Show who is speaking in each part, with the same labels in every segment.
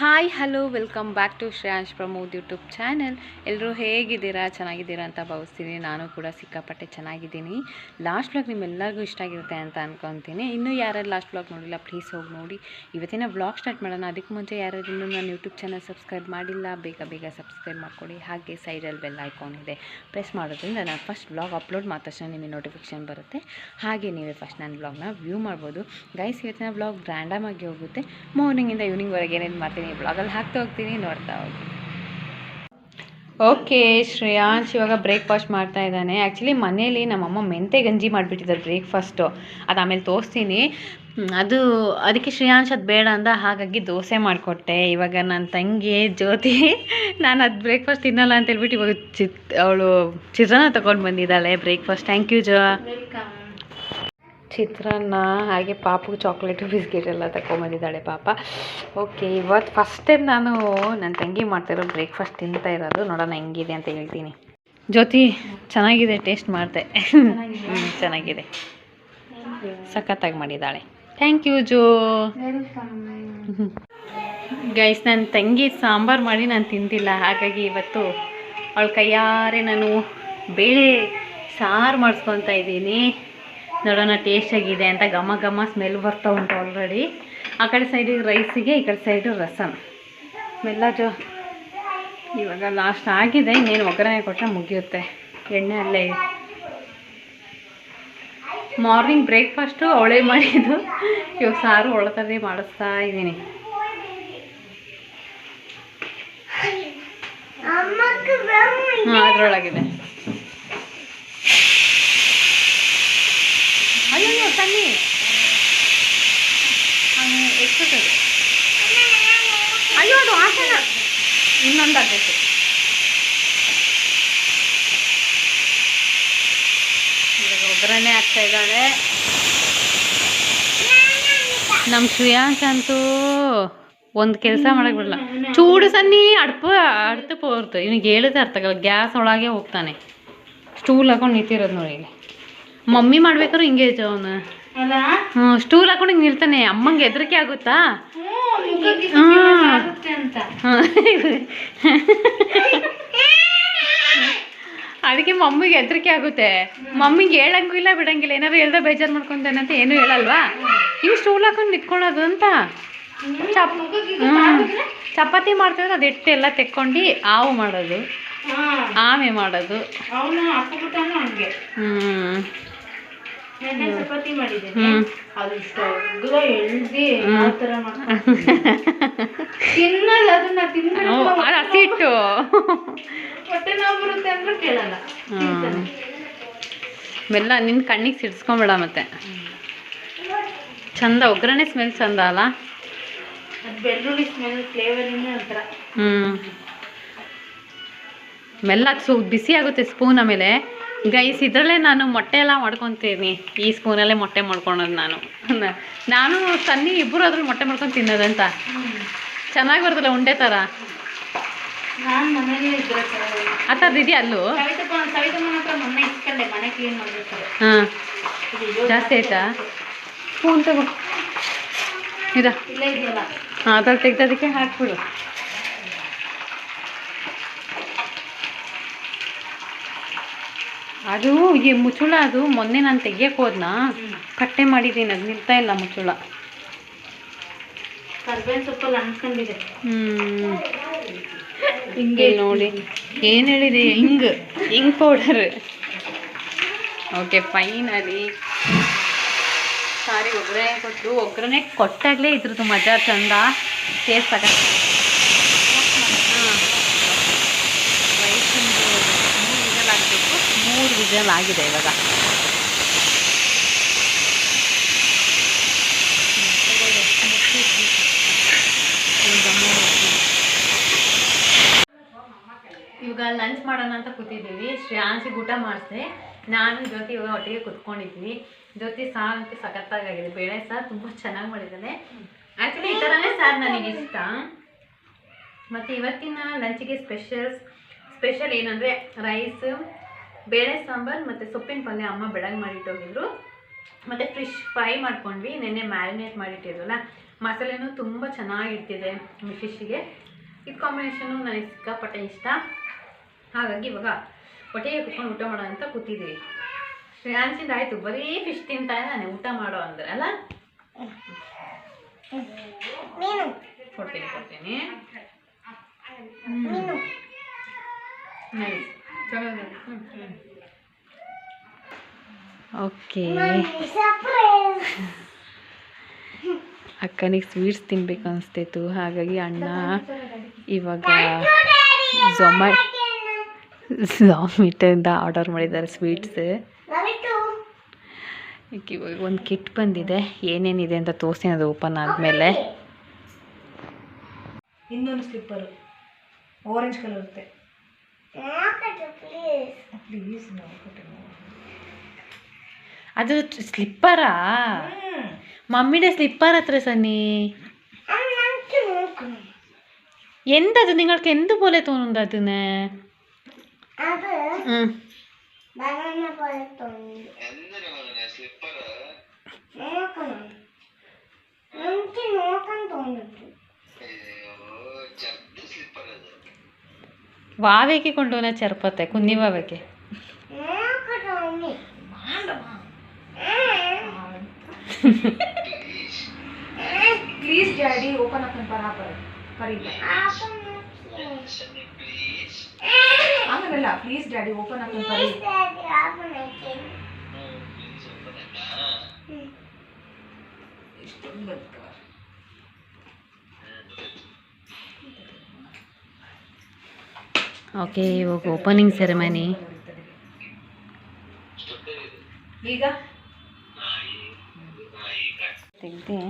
Speaker 1: Hi, hello, welcome back to Shreyansh Pramod YouTube channel. ಎಲ್ಲರೂ ಹೇಗಿದ್ದೀರಾ? ಚೆನ್ನಾಗಿದ್ದೀರಾ ಅಂತ ಭಾವಿಸ್ತೀನಿ. ನಾನು ಕೂಡ ಸಿಕ್ಕಾಪಟ್ಟೆ ಚೆನ್ನಾಗಿದ್ದೀನಿ. ಲಾಸ್ಟ್ ಬ್ಲಾಗ್ ನಿಮ್ಮೆಲ್ಲರಿಗೂ ಇಷ್ಟ ಆಗಿರುತ್ತೆ ಅಂತ ಅನ್ಕೊತೀನಿ. ಇನ್ನೂ ಯಾರ್ಯಾರು ಲಾಸ್ಟ್ ಬ್ಲಾಗ್ ನೋಡಿಲ್ಲ, ಪ್ಲೀಸ್ ಹೋಗಿ ನೋಡಿ. ಇವತ್ತಿನ ಬ್ಲಾಗ್ ಸ್ಟಾರ್ಟ್ ಮಾಡೋಣ. ಅದಕ್ಕೆ ಮುಂಚೆ ಯಾರ್ಯಾರು ಇನ್ನೂ ನನ್ನ ಯೂಟ್ಯೂಬ್ ಚಾನಲ್ ಸಬ್ಸ್ಕ್ರೈಬ್ ಮಾಡಿಲ್ಲ, ಬೇಗ ಬೇಗ ಸಬ್ಸ್ಕ್ರೈಬ್ ಮಾಡ್ಕೊಳ್ಳಿ ಹಾಗೆ ಸೈಡಲ್ಲಿ ಬೆಲ್ ಐಕಾನ್ ಇದೆ. ಪ್ರೆಸ್ ಮಾಡೋದ್ರಿಂದ ನಾನು ಫಸ್ಟ್ ಬ್ಲಾಗ್ ಅಪ್ಲೋಡ್ ಮಾಡಿದ ತಕ್ಷಣ ನಿಮಗೆ ನೋಟಿಫಿಕೇಶನ್ ಬರುತ್ತೆ. ಹಾಗೆ ನೀವೇ ಫಸ್ಟ್ ನನ್ನ ಬ್ಲಾಗ್ನ ವ್ಯೂ ಮಾಡ್ಬೋದು. ಗೈಸ್, ಇವತ್ತಿನ ಬ್ಲಾಗ್ ರ್ಯಾಂಡಮ್ ಆಗಿ ಹೋಗುತ್ತೆ. ಮಾರ್ನಿಂಗಿಂದ ಈವ್ನಿಂಗ್ವರೆಗೆ ಏನೇನು ಮಾಡ್ತೀನಿ ಬ್ಲಾಗಲ್ಲಿ ಹಾಕ್ತಾ ಹೋಗ್ತೀನಿ ನೋಡ್ತಾ ಹೋಗಿ ಓಕೆ ಶ್ರೇಯಾಂಶ್ ಇವಾಗ ಬ್ರೇಕ್ಫಾಸ್ಟ್ ಮಾಡ್ತಾ ಇದ್ದಾನೆ. ಆ್ಯಕ್ಚುಲಿ ಮನೇಲಿ ನಮ್ಮಮ್ಮ ಮೆಂತೆ ಗಂಜಿ ಮಾಡಿಬಿಟ್ಟಿದ್ದಾರೆ ಬ್ರೇಕ್ಫಾಸ್ಟು ಅದು ಆಮೇಲೆ ತೋರಿಸ್ತೀನಿ. ಅದು, ಅದಕ್ಕೆ ಶ್ರೇಯಾಂಶ್ ಅದು ಬೇಡ ಅಂದ ಹಾಗಾಗಿ ದೋಸೆ ಮಾಡಿಕೊಟ್ಟೆ. ಇವಾಗ ನನ್ನ ತಂಗಿ ಜ್ಯೋತಿ, ನಾನು ಅದು ಬ್ರೇಕ್ಫಾಸ್ಟ್ ತಿನ್ನಲ್ಲ ಅಂತ ಹೇಳ್ಬಿಟ್ಟು ಇವಾಗ ಚಿತ್ ಅವಳು ಚಿತ್ರನ ತಗೊಂಡು ಬಂದಿದ್ದಾಳೆ ಬ್ರೇಕ್ಫಾಸ್ಟ್ ಥ್ಯಾಂಕ್ ಯು ಜೋ ಚಿತ್ರಾನ್ನ ಹಾಗೆ ಪಾಪು ಚಾಕ್ಲೇಟು ಬಿಸ್ಕೆಟ್ ಎಲ್ಲ ತಗೊಂಬಂದಿದ್ದಾಳೆ ಪಾಪ. ಓಕೆ ಇವತ್ತು ಫಸ್ಟ್ ಟೈಮ್ ನಾನು ನನ್ನ ತಂಗಿ ಮಾಡ್ತಿರೋ ಬ್ರೇಕ್ಫಾಸ್ಟ್ ತಿಂತಾ ಇರೋದು. ನೋಡೋಣ ಹೆಂಗಿದೆ ಅಂತ ಹೇಳ್ತೀನಿ. ಜ್ಯೋತಿ ಚೆನ್ನಾಗಿದೆ ಟೇಸ್ಟ್ ಮಾಡಿದೆ. ಚೆನ್ನಾಗಿದೆ. ಸಖತ್ತಾಗಿ ಮಾಡಿದ್ದಾಳೆ. Thank you Joe. ಗೈಸ್ ನನ್ನ ತಂಗಿ ಸಾಂಬಾರು ಮಾಡಿ ನಾನು ತಿಂದಿಲ್ಲ. ಹಾಗಾಗಿ ಇವತ್ತು ಅವಳು ಕೈಯಾರೆ ನಾನು ಬೇಳೆ ಸಾರು ಮಾಡಿಸ್ಕೊತಾ ಇದ್ದೀನಿ. ನೋಡೋಣ ಟೇಸ್ಟಾಗಿದೆ ಅಂತ ಘಮ ಘಮ ಸ್ಮೆಲ್ ಬರ್ತಾ ಉಂಟು ಆಲ್ರೆಡಿ ಆ ಕಡೆ ಸೈಡಿಗೆ ರೈಸಿಗೆ ಈ ಕಡೆ ಸೈಡು ರಸಮ್ ಮೆಲ್ಲ ಜೋ ಇವಾಗ ಲಾಸ್ಟ್ ಆಗಿದೆ ಇನ್ನೇನು ಒಗ್ಗರಣೆ ಕೊಟ್ಟರೆ ಮುಗಿಯುತ್ತೆ. ಎಣ್ಣೆ ಅಲ್ಲೇ. ಮಾರ್ನಿಂಗ್ ಬ್ರೇಕ್ಫಾಸ್ಟು ಅವಳೆ ಮಾಡಿದ್ದು. ಇವಾಗ ಸಾರು ಒಳತರಿ ಮಾಡಿಸ್ತಾ ಇದ್ದೀನಿ. ಹಾಂ ಅದರೊಳಗಿದೆ. ಎಷ್ಟೊತ್ತದು ಅಯ್ಯೋ ಅದು ಆಸನ ಇನ್ನೊಂದು ಆಗಬೇಕು ಒಗ್ಗರಣೆ ಆಗ್ತಾ ಇದ್ದಾಳೆ ನಮ್ಮ ಶ್ರೇಯಾಂಶ್ ಅಂತೂ ಒಂದು ಕೆಲಸ ಮಾಡಕ್ ಬಿಡಲ್ಲ ಚೂಡು ಸನ್ನಿ ಅಡ್ಪ, ಅಡ್ತು ಪೋರ್ತು. ಇವ್ನಿಗೆ ಹೇಳಿದ್ರೆ ಅರ್ಥ ಗ್ಯಾಸ್ ಒಳಗೆ ಹೋಗ್ತಾನೆ. ಸ್ಟೂಲ್ ಹಾಕೊಂಡು ನಿಂತಿರೋದು ನೋಡಿ ಮಮ್ಮಿ ಮಾಡ್ಬೇಕಾದ್ರೆ ಹಿಂಗೆ ಅವನು ಹ್ಞೂ ಸ್ಟೂಲ್ ಹಾಕೊಂಡು ಹಿಂಗೆ ನಿಲ್ತಾನೆ. ಅಮ್ಮಂಗೆ ಹೆದರಿಕೆ ಆಗುತ್ತಾ? ಅದಕ್ಕೆ ಮಮ್ಮಿಗೆ ಹೆದರಿಕೆ ಆಗುತ್ತೆ. ಮಮ್ಮಿಗೆ ಹೇಳಂಗೂ ಇಲ್ಲ ಬಿಡಂಗಿಲ್ಲ. ಏನಾದ್ರು ಹೇಳ್ದೆ ಬೇಜಾರು ಮಾಡ್ಕೊಂತಾನೆ ಅಂತ ಏನು ಹೇಳಲ್ವಾ? ಹಿಂಗೆ ಸ್ಟೂಲ್ ಹಾಕೊಂಡು ನಿಂತ್ಕೊಳ್ಳೋದು ಅಂತ. ಚಪಾತಿ ಮಾಡ್ತಿದ್ರೆ ಅದು ಹಿಟ್ಟು ಎಲ್ಲ ತೆಕ್ಕೊಂಡು ಹಾವು ಮಾಡೋದು. ಆಮೆ ಮಾಡೋದು. ಹ್ಞೂ.
Speaker 2: ನೆನ್ನೆ ಚಪಾತಿ ಮಾಡಿದ್ದೇನೆ. ಅದು ಇಷ್ಟು ಅಗ್ಲ ಎಳ್ದಿ ಯಾವ ಥರ ಮಾಡ್ಕೊಂಡು ತಿನ್ನಲ್ಲ ಅದನ್ನ ತಿಂದ್ರೆ
Speaker 1: ಓ, ಅದು ಹಸಿ ಹಿಟ್ಟು
Speaker 2: ಹೊಟ್ಟೆ ನೋವು ಬರುತ್ತೆ ಅಂದ್ರೆ ಕೇಳಲ್ಲ.
Speaker 1: ಹ್ಮ್. ಮೆಲ್ಲ ನಿನ್ನ ಕಣ್ಣಿಗೆ ಸಿಡ್ಸ್ಕೊಂಬೇಡ ಮತ್ತೆ. ಚಂದ ಒಗ್ಗರಣೆ ಸ್ಮೆಲ್ ಚಂದ ಅಲ್ಲ?
Speaker 2: ಅದು ಬೆಳ್ಳುಳ್ಳಿ ಸ್ಮೆಲ್ ಫ್ಲೇವರ್ ಒಂಥರ.
Speaker 1: ಹ್ಮ್. ಮೆಲ್ಲ ಸು ಬಿಸಿ ಆಗುತ್ತೆ ಸ್ಪೂನ್ ಆಮೇಲೆ. ಗೈಸ್ ಇದರಲ್ಲೇ ನಾನು ಮೊಟ್ಟೆ ಎಲ್ಲ ಮಾಡ್ಕೊತೀನಿ. ಈ ಸ್ಪೂನಲ್ಲೇ ಮೊಟ್ಟೆ ಮಾಡ್ಕೊಳೋದು ನಾನು. ನಾನು ಸನ್ನಿ ಇಬ್ಬರು ಅದ್ರಲ್ಲಿ ಮೊಟ್ಟೆ ಮಾಡ್ಕೊಂಡು ತಿನ್ನೋದಂತ. ಚೆನ್ನಾಗಿ ಬರ್ತಲ್ಲ ಉಂಡೆ ಥರ ಆ ಥರದ್ದು ಇದೆಯಾ ಅಲ್ಲೂ? ಹಾಂ. ಜಾಸ್ತಿ ಆಯ್ತಾ? ಸ್ಪೂನ್ ತಗೋ. ಇದಾ. ಹಾಂ ಅದ್ರಲ್ಲಿ ತೆಗ್ದೋದಕ್ಕೆ ಹಾಕ್ಬಿಡು. ಅದು ಈ ಮುಚ್ಚುಳ ಅದು ಮೊನ್ನೆ ನಾನು ತೆಗಿಯಕ್ಕೆ ಹೋದ್ನಾ. ಕಟ್ಟೆ ಮಾಡಿದ್ದೀನಿ ಅದು ನಿಲ್ತಾ ಇಲ್ಲ ಮುಚ್ಚುಳ. ಹ್ಞೂ
Speaker 2: ಹಿಂಗೆ
Speaker 1: ನೋಡಿ. ಏನು ಹೇಳಿದೆ? ಹಿಂಗ್. ಹಿಂಗ್ ಪೌಡರ್ ಓಕೆ ಫೈನಲಿ ಸಾರಿ ಒಗ್ಗರಣೆ ಕೊಟ್ಟು ಒಗ್ಗರಣೆ ಕೊಟ್ಟಾಗಲೇ ಇದ್ರದ್ದು ಮಜಾ ಚಂದ. ಟೇಸ್ಟ್ ತಗ ವಿಜಲ್ ಆಗಿದೆ ಇವಾಗ. ಇವಾಗ ಲಂಚ್ ಮಾಡೋಣ ಅಂತ ಕೂತಿದ್ದೀವಿ. ಶ್ರೇಯಾಂಸಿಗೆ ಊಟ ಮಾಡಿದೆ ನಾನು ಜ್ಯೋತಿ ಇವಾಗ ಒಟ್ಟಿಗೆ ಕುತ್ಕೊಂಡಿದ್ವಿ. ಜ್ಯೋತಿ ಸಾರು ಅಂತೂ ಸಖತ್ತಾಗಿದೆ ಬೇಳೆ ಸಾರು ತುಂಬ ಚೆನ್ನಾಗಿ ಮಾಡಿದ್ದಾನೆ. ಆ್ಯಕ್ಚುಲಿ ಈ ಥರನೇ ಸಾರು ನನಗೆ ಇಷ್ಟ. ಮತ್ತು ಇವತ್ತಿನ ಲಂಚಿಗೆ ಸ್ಪೆಷಲ್ ಸ್ಪೆಷಲ್ ಏನಂದರೆ ರೈಸ್ ಬೇಳೆ ಸಾಂಬಾರು ಮತ್ತು ಸೊಪ್ಪಿನ ಪಲ್ಯ ಅಮ್ಮ ಬೆಳಗ್ಗೆ ಮಾಡಿಟ್ಟೋಗಿದ್ರು. ಮತ್ತು ಫಿಶ್ ಫ್ರೈ ಮಾಡ್ಕೊಂಡ್ವಿ ನೆನ್ನೆ ಮ್ಯಾರಿನೇಟ್ ಮಾಡಿಟ್ಟಿದ್ರಲ್ಲ ಮಸಾಲೆನೂ ತುಂಬ ಚೆನ್ನಾಗಿರ್ತಿದೆ ಫಿಶ್ಗೆ ಇದು ಕಾಂಬಿನೇಷನು ನನಗೆ ಸಿಕ್ಕಾಪಟ್ಟೆ ಇಷ್ಟ. ಹಾಗಾಗಿ ಇವಾಗ ಹೊಟ್ಟೆಗೆ ಕುತ್ಕೊಂಡು ಊಟ ಮಾಡೋ ಅಂತ ಕೂತಿದ್ದೀವಿ ಶ್ರೇಯಾಂಶಿಂದ ಆಯಿತು ಬರೀ ಫಿಶ್ ತಿಂತಾ ನಾನು ಊಟ ಮಾಡೋ ಅಂದ್ರೆ ಅಲ್ಲ? ಕೊಡ್ತೀನಿ ಕೊಡ್ತೀನಿ. Nice okay. ಅಕ್ಕನಿಗೆ ಸ್ವೀಟ್ಸ್ ತಿನ್ಬೇಕು ಅನಿಸ್ತಿತ್ತು. ಹಾಗಾಗಿ ಅಣ್ಣ ಇವಾಗ ಝೊಮಾ ಝೊಮ್ಯಾಟೋಯಿಂದ ಆರ್ಡರ್ ಮಾಡಿದ್ದಾರೆ ಸ್ವೀಟ್ಸ್. ಇವಾಗ ಒಂದು ಕಿಟ್ ಬಂದಿದೆ. ಏನೇನಿದೆ ಅಂತ ತೋರಿಸ್ತೀನಿ. ಅದು ಓಪನ್ ಆದಮೇಲೆ.
Speaker 2: ಇನ್ನೊಂದು ಸ್ಲಿಪ್ಪರು ಆರೆಂಜ್ ಕಲರ್ ಇರುತ್ತೆ. ಪ್ಲೀಸ್
Speaker 1: ಅದು ಸ್ಲಿಪ್ಪರಾ മമ്മിയുടെ സ്ലിപ്പർ എത്ര സണ്ണി എന്തത് നിങ്ങൾക്ക് എന്ത് പോലെ തോന്നുന്നുണ്ട് അതിന്
Speaker 2: അത്
Speaker 1: ഉം.
Speaker 2: ബനാന പോലെ തോന്നി നോക്കണം എനിക്ക് നോക്കാൻ തോന്നിട്ടു
Speaker 1: വാവയ്ക്ക് കൊണ്ടുപോകുന്ന ചെറുപ്പത്തെ കുഞ്ഞി വാവയ്ക്ക്
Speaker 2: നോക്കട്ടെ mummy please daddy open up ಬರಾಬರ್ ಕರೀಲಿ ಆಮೇಲೆ ಪ್ಲೀಸ್ ಡ್ಯಾಡಿ ಓಪನ್ ಅಪ್ ಕರೀಲಿ ಇಷ್ಟೊಂದು
Speaker 1: ಓಕೆ ಇವಾಗ ಓಪನಿಂಗ್ ಸೆರೆಮನಿ
Speaker 2: ಈಗ?
Speaker 1: ತೆಗ್ದೆ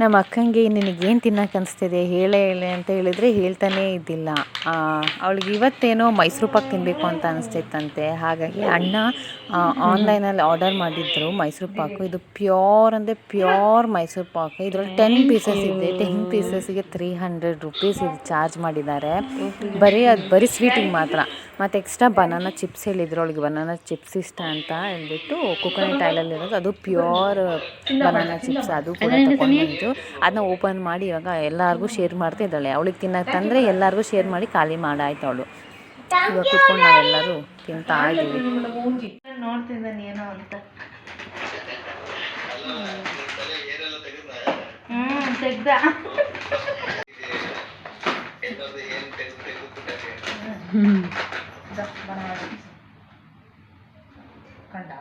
Speaker 1: ನಮ್ಮ ಅಕ್ಕಂಗೆ ನಿನಗೇನು ತಿನ್ನಕ್ಕೆ ಅನಿಸ್ತಿದೆ? ಹೇಳೇ ಹೇಳೆ ಅಂತ ಹೇಳಿದರೆ ಹೇಳ್ತಾನೇ ಇದ್ದಿಲ್ಲ. ಅವಳಿಗೆ ಇವತ್ತೇನೋ ಮೈಸೂರು ಪಾಕ್ ತಿನ್ನಬೇಕು ಅಂತ ಅನಿಸ್ತಿತ್ತಂತೆ. ಹಾಗಾಗಿ ಅಣ್ಣ ಆನ್ಲೈನಲ್ಲಿ ಆರ್ಡರ್ ಮಾಡಿದ್ರು ಮೈಸೂರು ಪಾಕು. ಇದು ಪ್ಯೂರ್ ಅಂದರೆ ಪ್ಯೂರ್ ಮೈಸೂರು ಪಾಕು. ಇದರಲ್ಲಿ ಟೆನ್ ಪೀಸಸ್ ಇದೆ. ಟೆನ್ ಪೀಸಸ್ಗೆ ತ್ರೀ ಹಂಡ್ರೆಡ್ ರುಪೀಸ್ ಇದು ಚಾರ್ಜ್ ಮಾಡಿದ್ದಾರೆ. ಬರೀ ಅದು ಬರೀ ಸ್ವೀಟಿಗೆ ಮಾತ್ರ. ಮತ್ತು ಎಕ್ಸ್ಟ್ರಾ ಬನಾನಾ ಚಿಪ್ಸ್ ಹೇಳಿದ್ರು ಅವಳಿಗೆ. ಬನಾನಾ ಚಿಪ್ಸ್ ಇಷ್ಟ ಅಂತ ಹೇಳ್ಬಿಟ್ಟು ಕೋಕೋನಟ್ ಆಯಿಲಲ್ಲಿ ಇರೋದು. ಅದು ಪ್ಯೂರ್ ಬನಾನಾ ಚಿಪ್ಸ್ ಅದು ಕೂಡ ತಗೊಂಡಿದ್ದು ಅದನ್ನ ಓಪನ್ ಮಾಡಿ ಇವಾಗ ಎಲ್ಲರಿಗೂ ಶೇರ್ ಮಾಡ್ತಾ ಇದ್ದಾಳೆ. ಅವಳಿಗೆ ತಿನ್ನಕ್ಕೆ ತಂದರೆ ಎಲ್ಲರಿಗೂ ಶೇರ್ ಮಾಡಿ ಖಾಲಿ ಮಾಡಾಯ್ತು ಅವಳು. ಇವಾಗ ಕುತ್ಕೊಂಡು ನಾವೆಲ್ಲರೂ ತಿಂತಾ ಇದ್ದೀವಿ.
Speaker 2: ನೋಡ್ತಿದ್ದಾನೆ ಏನೋ ಅಂತ. ಹ್ಮ್ ತೆಗ್ದ. ಕಂಡ?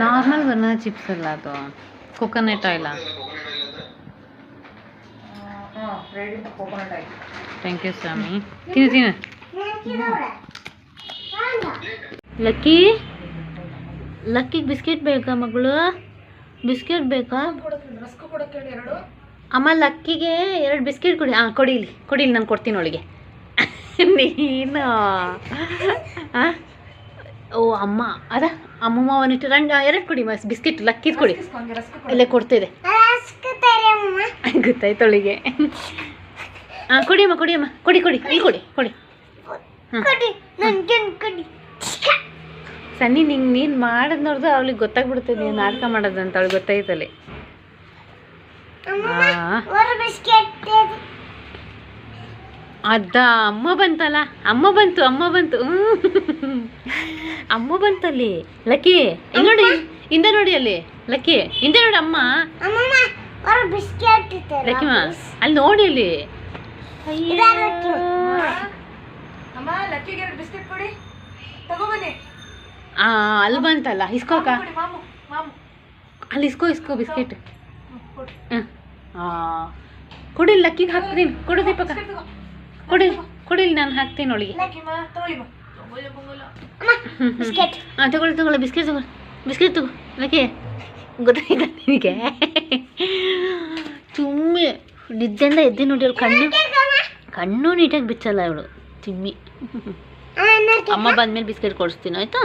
Speaker 1: ನಾರ್ಮಲ್ ಬನ್ನ ಚಿಪ್ಸ್ ಅಲ್ಲ ಅದು. ಕೊಕೊನೆಟ್ ಆಯಿಲ ಥ್ಯಾಂಕ್ ಯು ಸ್ವಾಮಿ ತಿನ್ನು ತಿನ್ನು ಲಕ್ಕಿ ಲಕ್ಕಿಗೆ ಬಿಸ್ಕೆಟ್ ಬೇಕಾ ಮಗಳು ಬಿಸ್ಕೆಟ್ ಬೇಕಾ
Speaker 2: ರಸ್ಕ್ ಕೊಡಕ್ಕೆ ಹೇಳಿ ಎರಡು
Speaker 1: ಅಮ್ಮ ಲಕ್ಕಿಗೆ ಎರಡು ಬಿಸ್ಕೆಟ್ ಕೊಡಿ. ಹಾಂ ಕೊಡಿಲಿ ಕೊಡಿಲಿ ನಾನು ಕೊಡ್ತೀನಿ ಅವಳಿಗೆ. ನೀನು? ಓ ಅಮ್ಮ. ಅದ ಅಮ್ಮಮ್ಮ ಒಂದಿಟ್ಟು ರಂಡ ಎರಡು ಕೊಡಿ ಬಿಸ್ಕೆಟ್ ಲಕ್ಕಿದ್ ಕೊಡಿ. ಇಲ್ಲೇ ಕೊಡ್ತಿದೆ. ಗೊತ್ತಾಯ್ತು ಅವಳಿಗೆ. ಹಾಂ ಕೊಡಿಯಮ್ಮ ಕೊಡಿಯಮ್ಮ. ಕೊಡಿ ಕೊಡಿ. ಇಲ್ಲಿ ಕೊಡಿ ಕೊಡಿ. ಸನ್ನಿ ನಿಂಗೆ ನೀನು ಮಾಡೋದು ನೋಡಿದ್ರೆ ಅವಳಿಗೆ ಗೊತ್ತಾಗ್ಬಿಡುತ್ತೆ ನೀನು ನಾಟಕ ಮಾಡೋದಂತ ಅವಳಿಗೆ ಗೊತ್ತಾಯ್ತಲ್ಲಿ. ಅದ ಅಮ್ಮ ಬಂತಲ್ಲ. ಅಮ್ಮ ಬಂತು ಅಮ್ಮ ಬಂತು. ಅಮ್ಮ ಬಂತಲ್ಲಿ. ಲಕ್ಕಿ ನೋಡಿ ಹಿಂದೆ ನೋಡಿ ಅಲ್ಲಿ. ಲಕ್ಕಿ ಹಿಂದೆ ನೋಡಿ ಅಮ್ಮ. ಲಕ್ಕಿಮ್ಮ ಅಲ್ಲಿ ನೋಡಿ ಅಲ್ಲಿ
Speaker 2: ಅಮ್ಮ ಲಕ್ಕಿಗೆ ಬಿಸ್ಕೆಟ್ ಕೊಡಿ. ತಗೋಬನ್ನಿ
Speaker 1: ಆ ಅಲ್ಲಿ ಬಂತಲ್ಲ ಇಸ್ಕೋಕ
Speaker 2: ಕೊಡಿ ಮಾಮು ಮಾಮು.
Speaker 1: ಅಲ್ಲಿ ಇಸ್ಕೋ ಇಸ್ಕೋ ಬಿಸ್ಕೆಟ್
Speaker 2: ಕೊಡಿ.
Speaker 1: ಹ್ಮ್. ಆ ಕೊಡಿ ಲಕ್ಕಿಗೆ ಹಾಕ್ತೀನಿ ಕೊಡು ದೀಪಕ. ಕೊಡಿ ಕೊಡಿ ನಾನು ಹಾಕ್ತೀನಿ ಅವಳಿಗೆ ಹಾಂ ತಗೊಳ್ಳಿ ತಗೊಳ್ಳಿ ಬಿಸ್ಕೆಟ್ ತಗೊಳ್ಳಿ ಬಿಸ್ಕೆಟ್ ತಗೋ. ಲಕ್ಕಿ ಗೊತ್ತಾಯ್ತಾ ನಿನಗೆ. ತುಂಬಿ ನಿದ್ದೆಯಿಂದ ಎದ್ದು ನೋಡಿ ಅವಳು ಕಣ್ಣು. ಕಣ್ಣು ನೀಟಾಗಿ ಬಿಚ್ಚಲ್ಲ ಅವಳು ತಿಮ್ಮಿ ಅಮ್ಮ ಬಂದ್ಮೇಲೆ ಬಿಸ್ಕೆಟ್ ಕೊಡಿಸ್ತೀನಿ ಆಯ್ತಾ?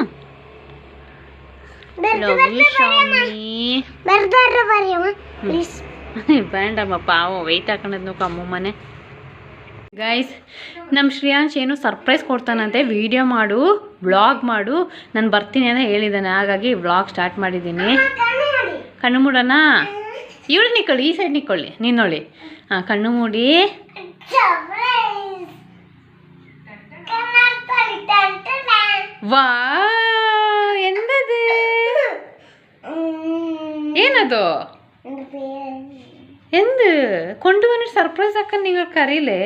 Speaker 1: ಬೇಡಮ್ಮ ಪಾವು ವೆಯ್ಟ್ ಹಾಕೊಂಡದ್ ನೋಕ ಮನೆ. ಗೈಸ್ ನಮ್ಮ ಶ್ರೇಯಾಂಶ್ ಏನು ಸರ್ಪ್ರೈಸ್ ಕೊಡ್ತಾನಂತೆ. ವಿಡಿಯೋ ಮಾಡು ವ್ಲಾಗ್ ಮಾಡು. ನಾನು ಬರ್ತೀನಿ ಅಂತ ಹೇಳಿದ್ದಾನೆ. ಹಾಗಾಗಿ ವ್ಲಾಗ್ ಸ್ಟಾರ್ಟ್ ಮಾಡಿದ್ದೀನಿ. ಕಣ್ಣು ಮೂಡೋಣ ಇವಳು ನಿಕ್ಕೊಳ್ಳಿ ಈ ಸೈಡ್ ನಿಕ್ಕೊಳ್ಳಿ ನೀನೊಳಿ ಹಾಂ ಕಣ್ಣು ಮೂಡಿ ವಾ ಎಂದದು ಏನದು എന്ത് കൊണ്ടുവന്നിട്ട് സർപ്രൈസ് ആക്കാൻ നിങ്ങൾ കറിയില്ലേ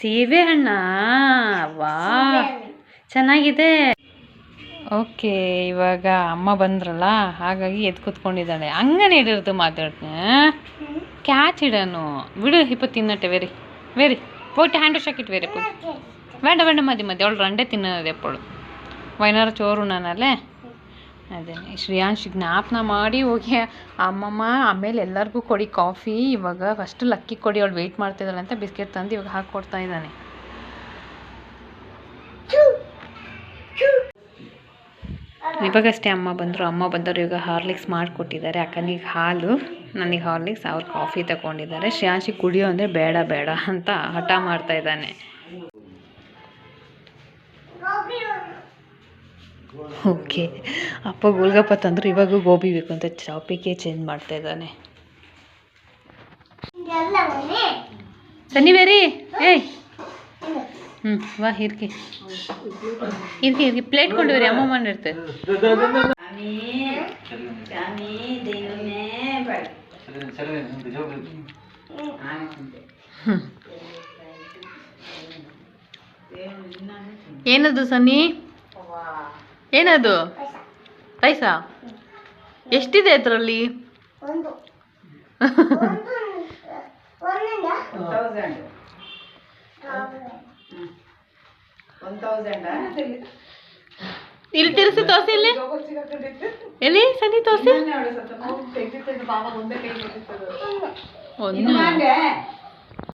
Speaker 1: ಸೀಬೆ ಹಣ್ಣ ವಾ ಚೆನ್ನಾಗಿದೆ ಓಕೆ, ಇವಾಗ ಅಮ್ಮ ಬಂದ್ರಲ್ಲ, ಹಾಗಾಗಿ ಎದ್ದು ಕೂತ್ಕೊಂಡಿದ್ದಾಳೆ. ಹಂಗನೇ ಇಡಿರ್ದು ಮಾತಾಡ್ತೀನಿ. ಕ್ಯಾಚ್ ಇಡೋನು. ಬಿಡು, ಹಿಪ್ಪು ತಿನ್ನಟ್ಟೆ very very potty hand wash ஆக்கிட்டு ವೆರಿ ವೇಂಡ ವೇಂಡ வேண்ட ಮದಿ மதி ರಂಡೆ ரெண்டே ತಿನ್ನೋದು ಎಪ್ಪಳು ವೈನಾರ ಚೋರು ನಾನಲ್ಲೇ. ಅದೇ, ಶ್ರೇಯಾಂಶಿ ಜ್ಞಾಪನ ಮಾಡಿ ಹೋಗಿ, ಅಮ್ಮಮ್ಮ, ಆಮೇಲೆ ಎಲ್ಲರಿಗೂ ಕೊಡಿ ಕಾಫಿ. ಇವಾಗ ಫಸ್ಟ್ ಲಕ್ಕಿ ಕೊಡಿ, ಅವಳು ವೆಯ್ಟ್ ಮಾಡ್ತಿದ್ದಾಳೆ ಅಂತ ಬಿಸ್ಕೆಟ್ ತಂದು ಇವಾಗ ಹಾಕಿ ಕೊಡ್ತಾ ಇದ್ದಾನೆ. ಇವಾಗಷ್ಟೇ ಅಮ್ಮ ಬಂದರು. ಅಮ್ಮ ಬಂದವರು ಇವಾಗ ಹಾರ್ಲಿಕ್ಸ್ ಮಾಡಿಕೊಟ್ಟಿದ್ದಾರೆ. ಅಕ್ಕನಿಗೆ ಹಾಲು, ನನಗೆ ಹಾರ್ಲಿಕ್ಸ್, ಅವ್ರು ಕಾಫಿ ತಗೊಂಡಿದ್ದಾರೆ. ಶ್ಯಾಶಿ ಕುಡಿಯೋ ಅಂದರೆ ಬೇಡ ಬೇಡ ಅಂತ ಹಠ ಮಾಡ್ತಾ ಇದ್ದಾನೆ. ಓಕೆ. ಅಪ್ಪ ಗೋಲ್ಗಪ್ಪ ತಂದರು, ಇವಾಗ ಗೋಬಿ ಬೇಕು ಅಂತ ಚಾಪಿಗೆ ಚೇಂಜ್ ಮಾಡ್ತಾ ಇದ್ದಾನೆ. ಸನ್ನಿವೇರಿ, ಏಯ್. ಹ್ಞೂ ವಾ ಹಿರ್ಕಿ ಇರ್ಕಿ ಹಿರ್ಕಿ ಪ್ಲೇಟ್ ಕೊಂಡು ಬರಿ ಅಮ್ಮ ಮಾಡಿರ್ತೆ ಏನದು ಸನ್ನಿ? ಏನದು? ಪೈಸ ಎಷ್ಟಿದೆ ಅದರಲ್ಲಿ? ಇಲ್ಲಿ ತಿರ್ಸಿ ತೋರ್ಸಿ ಇಲ್ಲಿ. ಎಲ್ಲಿ ಸನಿ ತೋರ್ಸಿ? ಒಂದು